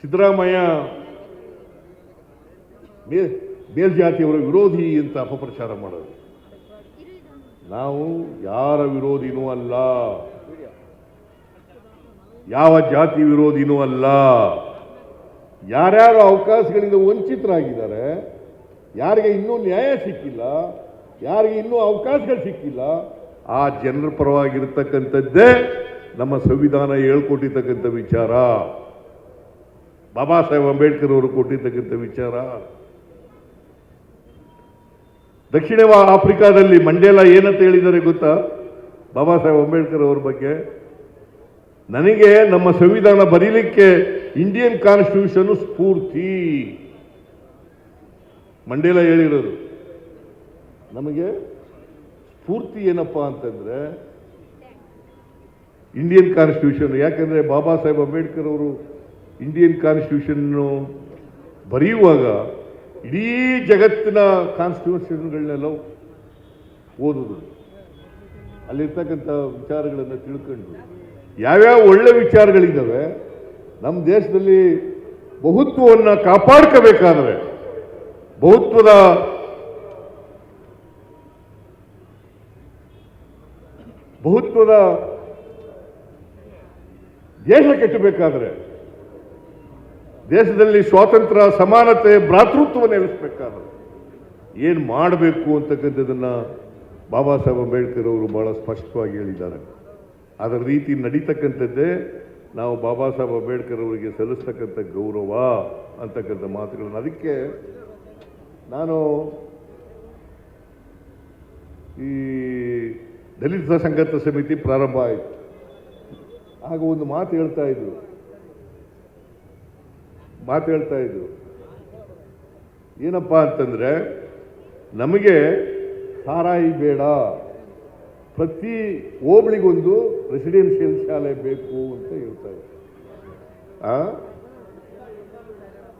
ಸಿದ್ದರಾಮಯ್ಯ ಮೇಲ್ಜಾತಿಯವರ ವಿರೋಧಿ ಅಂತ ಅಪಪ್ರಚಾರ ಮಾಡೋದು. ನಾವು ಯಾರ ವಿರೋಧಿನೂ ಅಲ್ಲ. ಯಾವ ಜಾತಿ ವಿರೋಧಿನೂ ಅಲ್ಲ. ಯಾರ್ಯಾರು ಅವಕಾಶಗಳಿಂದ ವಂಚಿತರಾಗಿದ್ದಾರೆ, ಯಾರಿಗೆ ಇನ್ನೂ ನ್ಯಾಯ ಸಿಕ್ಕಿಲ್ಲ, ಯಾರಿಗೆ ಇನ್ನೂ ಅವಕಾಶಗಳು ಸಿಕ್ಕಿಲ್ಲ, ಆ ಜನರ ಪರವಾಗಿರ್ತಕ್ಕಂಥದ್ದೇ ನಮ್ಮ ಸಂವಿಧಾನ ಹೇಳ್ಕೊಟ್ಟಿರ್ತಕ್ಕಂಥ ವಿಚಾರ. ಬಾಬಾ ಸಾಹೇಬ್ ಅಂಬೇಡ್ಕರ್ ಅವರು ಕೊಟ್ಟಿರ್ತಕ್ಕಂಥ ವಿಚಾರ. ದಕ್ಷಿಣ ಆಫ್ರಿಕಾದಲ್ಲಿ ಮಂಡೇಲ ಏನಂತ ಹೇಳಿದ್ದಾರೆ ಗೊತ್ತಾ? ಬಾಬಾ ಸಾಹೇಬ್ ಅಂಬೇಡ್ಕರ್ ಅವ್ರ ಬಗ್ಗೆ. ನನಗೆ ನಮ್ಮ ಸಂವಿಧಾನ ಬರೀಲಿಕ್ಕೆ ಇಂಡಿಯನ್ ಕಾನ್ಸ್ಟಿಟ್ಯೂಷನ್ ಸ್ಫೂರ್ತಿ. ಮಂಡೇಲ ಹೇಳಿರೋದು. ನಮಗೆ ಸ್ಫೂರ್ತಿ ಏನಪ್ಪಾ ಅಂತಂದ್ರೆ ಇಂಡಿಯನ್ ಕಾನ್ಸ್ಟಿಟ್ಯೂಷನ್ ಯಾಕಂದ್ರೆ ಬಾಬಾ ಸಾಹೇಬ್ ಅಂಬೇಡ್ಕರ್ ಅವರು ಇಂಡಿಯನ್ ಕಾನ್ಸ್ಟಿಟ್ಯೂಷನ್ನು ಬರೆಯುವಾಗ ಇಡೀ ಜಗತ್ತಿನ ಕಾನ್ಸ್ಟಿಟ್ಯೂಷನ್ಗಳನ್ನೆಲ್ಲ ಓದೋದು ಅಲ್ಲಿರ್ತಕ್ಕಂಥ ವಿಚಾರಗಳನ್ನು ತಿಳ್ಕೊಂಡು ಯಾವ್ಯಾವ ಒಳ್ಳೆ ವಿಚಾರಗಳಿದ್ದಾವೆ ನಮ್ಮ ದೇಶದಲ್ಲಿ ಬಹುತ್ವವನ್ನು ಕಾಪಾಡ್ಕೋಬೇಕಾದ್ರೆ ಬಹುತ್ವದ ಬಹುತ್ವದ ದೇಶ ಕೆಟ್ಟಬೇಕಾದ್ರೆ ದೇಶದಲ್ಲಿ ಸ್ವಾತಂತ್ರ್ಯ, ಸಮಾನತೆ ಭ್ರಾತೃತ್ವ ನೆಲೆಸಬೇಕಾದ್ರೆ ಏನು ಮಾಡಬೇಕು ಅಂತಕ್ಕಂಥದ್ದನ್ನು ಬಾಬಾ ಸಾಹೇಬ್ ಅಂಬೇಡ್ಕರ್ ಅವರು ಬಹಳ ಸ್ಪಷ್ಟವಾಗಿ ಹೇಳಿದ್ದಾರೆ. ಅದರ ರೀತಿ ನಡೀತಕ್ಕಂಥದ್ದೇ ನಾವು ಬಾಬಾ ಸಾಹೇಬ್ ಅಂಬೇಡ್ಕರ್ ಅವರಿಗೆ ಸಲ್ಲಿಸ್ತಕ್ಕಂಥ ಗೌರವ ಅಂತಕ್ಕಂಥ ಮಾತುಗಳನ್ನು. ಅದಕ್ಕೆ ನಾನು ಈ ದಲಿತ ಸಂಘರ್ಷ ಸಮಿತಿ ಪ್ರಾರಂಭ ಆಯಿತು. ಆಗ ಒಂದು ಮಾತು ಹೇಳ್ತಾ ಇದ್ರು. ಮಾತು ಹೇಳ್ತಾ ಇದ್ರು. ಏನಪ್ಪ ಅಂತಂದ್ರೆ, ನಮಗೆ ಸಾರಾಯಿ ಬೇಡ. ಪ್ರತಿ ಹೋಬಳಿಗೊಂದು ರೆಸಿಡೆನ್ಷಿಯಲ್ ಶಾಲೆ ಬೇಕು ಅಂತ ಹೇಳ್ತಾ ಇದ್ರು. ಆ?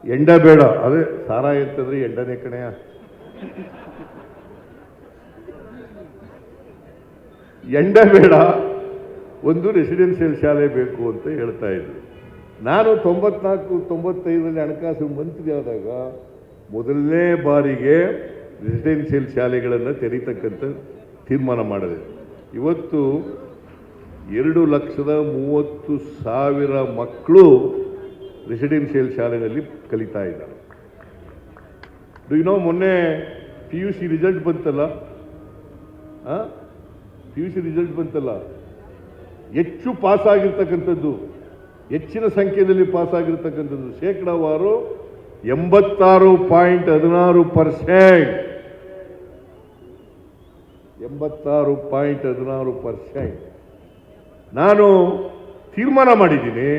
ಎಂಡ ಬೇಡ. ಅದೇ ಸಾರಾಯಿ ಅಂತಂದ್ರೆ ಎಂಡನೇ ಕಣೆಯ ಎಂಡ ಬೇಡ. ಒಂದು ರೆಸಿಡೆನ್ಷಿಯಲ್ ಶಾಲೆ ಬೇಕು ಅಂತ ಹೇಳ್ತಾ ಇದ್ರು. ನಾನು ತೊಂಬತ್ನಾಲ್ಕು, ತೊಂಬತ್ತೈದರಲ್ಲಿ ಹಣಕಾಸು ಮಂತ್ರಿ ಆದಾಗ ಮೊದಲನೇ ಬಾರಿಗೆ ರೆಸಿಡೆನ್ಷಿಯಲ್ ಶಾಲೆಗಳನ್ನು ತೆರೀತಕ್ಕಂಥ ತೀರ್ಮಾನ ಮಾಡಿದೆ. ಇವತ್ತು ಎರಡು ಲಕ್ಷದ ಮೂವತ್ತು ಸಾವಿರ ಮಕ್ಕಳು ರೆಸಿಡೆನ್ಷಿಯಲ್ ಶಾಲೆಯಲ್ಲಿ ಕಲಿತಾ ಇದ್ದಾರೆ. ಇನ್ನೋ ಮೊನ್ನೆ ಪಿ ಯು ಸಿ ರಿಸಲ್ಟ್ ಬಂತಲ್ಲ? ಪಿ ಯು ಸಿ ರಿಸಲ್ಟ್ ಬಂತಲ್ಲ? ಹೆಚ್ಚು ಪಾಸ್ ಆಗಿರ್ತಕ್ಕಂಥದ್ದು. ಹೆಚ್ಚಿನ ಸಂಖ್ಯೆಯಲ್ಲಿ ಪಾಸ್ ಆಗಿರ್ತಕ್ಕಂಥದ್ದು ಶೇಕಡಾವಾರು ಎಂಬತ್ತಾರು ಪಾಯಿಂಟ್ ಹದಿನಾರು ಪರ್ಸೆಂಟ್. ಎಂಬತ್ತಾರು ಪಾಯಿಂಟ್ ಹದಿನಾರು ಪರ್ಸೆಂಟ್. ನಾನು ತೀರ್ಮಾನ ಮಾಡಿದ್ದೀನಿ.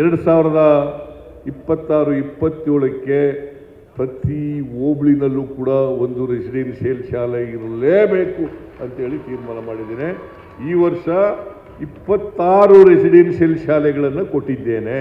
ಎರಡು ಸಾವಿರದ ಇಪ್ಪತ್ತಾರು, ಇಪ್ಪತ್ತೇಳಕ್ಕೆ ಪ್ರತಿ ಹೋಬಳಿನಲ್ಲೂ ಕೂಡ ಒಂದು ರೆಸಿಡೆನ್ಷಿಯಲ್ ಶಾಲೆ ಇರಲೇಬೇಕು ಅಂತೇಳಿ ತೀರ್ಮಾನ ಮಾಡಿದ್ದೀನಿ. ಈ ವರ್ಷ ಇಪ್ಪತ್ತಾರು ರೆಸಿಡೆನ್ಷಿಯಲ್ ಶಾಲೆಗಳನ್ನು ಕೊಟ್ಟಿದ್ದೇನೆ.